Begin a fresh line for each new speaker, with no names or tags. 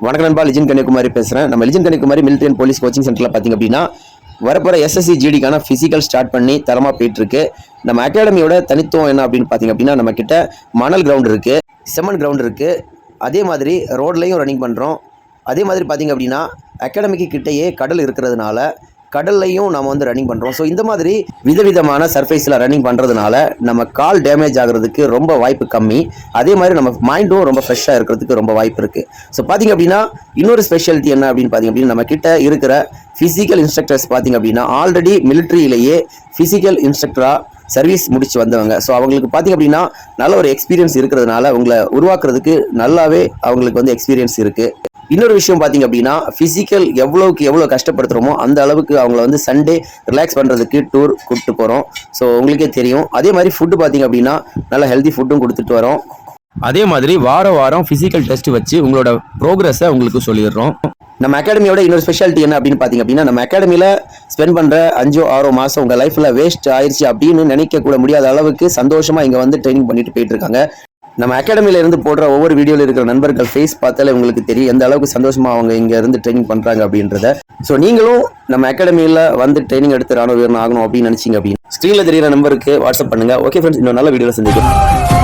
வணக்கம் நண்பா லிஜன் கன்னியாகுமரி பேசுகிறேன் நம்ம Lijan Kanniyakumari military and police coaching சென்டரில் பார்த்தீங்க அப்படின்னா வரப்போகிற எஸ்எஸ்சி ஜிடிக்கான ஃபிசிக்கல் ஸ்டார்ட் பண்ணி தரமாக போயிட்டுருக்கு. நம்ம அகாடமியோட தனித்துவம் என்ன அப்படின்னு பார்த்தீங்க அப்படின்னா நம்ம மணல் கிரவுண்ட் இருக்குது செம்மன் கிரவுண்ட் இருக்குது அதே மாதிரி ரோட்லேயும் ரன்னிங் பண்ணுறோம் அதே மாதிரி பார்த்தீங்க அப்படின்னா அகாடமிக்கு கிட்டேயே கடல் இருக்கிறதுனால கடல்லையும் நம்ம வந்து ரன்னிங் பண்ணுறோம் ஸோ இந்த மாதிரி விதவிதமான சர்ஃபேஸில் ரன்னிங் பண்ணுறதுனால நம்ம கால் டேமேஜ் ஆகிறதுக்கு ரொம்ப வாய்ப்பு கம்மி. அதே மாதிரி நம்ம மைண்டும் ரொம்ப ஃப்ரெஷ்ஷாக இருக்கிறதுக்கு ரொம்ப வாய்ப்பு இருக்குது ஸோ பார்த்தீங்க அப்படின்னா இன்னொரு ஸ்பெஷாலிட்டி என்ன அப்படின்னு பார்த்தீங்க அப்படின்னா நம்ம கிட்ட இருக்கிற ஃபிசிக்கல் இன்ஸ்ட்ரக்டர்ஸ் பார்த்தீங்க அப்படின்னா ஆல்ரெடி மிலிட்ரியிலேயே ஃபிசிக்கல் இன்ஸ்ட்ரக்டராக சர்வீஸ் முடிச்சு வந்தவங்க. ஸோ அவங்களுக்கு பார்த்தீங்க அப்படின்னா நல்ல ஒரு எக்ஸ்பீரியன்ஸ் இருக்கிறதுனால உங்களை உருவாக்குறதுக்கு நல்லாவே அவங்களுக்கு வந்து எக்ஸ்பீரியன்ஸ் இருக்குது இன்னொரு விஷயம் பார்த்தீங்க அப்படின்னா ஃபிசிக்கல் எவ்வளோக்கு எவ்வளோ கஷ்டப்படுத்துகிறோமோ அந்த அளவுக்கு அவங்கள வந்து சண்டே ரிலாக்ஸ் பண்ணுறதுக்கு டூர் கூப்பிட்டு போகிறோம் ஸோ உங்களுக்கே தெரியும். அதே மாதிரி ஃபுட்டு பார்த்தீங்க அப்படின்னா நல்ல ஹெல்தி ஃபுட்டும் கொடுத்துட்டு வரோம். அதே மாதிரி வார வாரம் ஃபிசிக்கல் டெஸ்ட் வச்சு உங்களோட ப்ரோக்ரஸை உங்களுக்கு சொல்லிடுறோம். நம்ம அகாடமியோட இன்னொரு ஸ்பெஷாலிட்டி என்ன அப்படின்னு பார்த்தீங்க அப்படின்னா நம்ம அகாடமியில் ஸ்பெண்ட் பண்ணுற அஞ்சோ ஆறோ மாதம் உங்கள் லைஃப்பில் வேஸ்ட் ஆயிடுச்சு அப்படின்னு நினைக்க கூட முடியாத அளவுக்கு சந்தோஷமாக இங்கே வந்து ட்ரைனிங் பண்ணிட்டு போயிட்டு இருக்காங்க. நம்ம அகாடமியில இருந்து போடுற ஒவ்வொரு வீடியோவில் இருக்கிற நண்பர்கள் ஃபேஸ் பார்த்தாலே உங்களுக்கு தெரியும் எந்த அளவுக்கு சந்தோஷமா அவங்க இங்க இருந்து ட்ரைனிங் பண்றாங்க அப்படின்றத. ஸோ நீங்களும் நம்ம அகாடமியில வந்து ட்ரைனிங் எடுத்து ராணுவ வீரன் ஆகணும் அப்படின்னு நினைச்சீங்க அப்படின்னு ஸ்க்ரீனில் தெரியிற நம்பருக்கு வாட்ஸ்அப் பண்ணுங்க. ஓகே ஃப்ரெண்ட்ஸ் இன்னொரு நல்ல வீடியோவில் சந்திக்கும்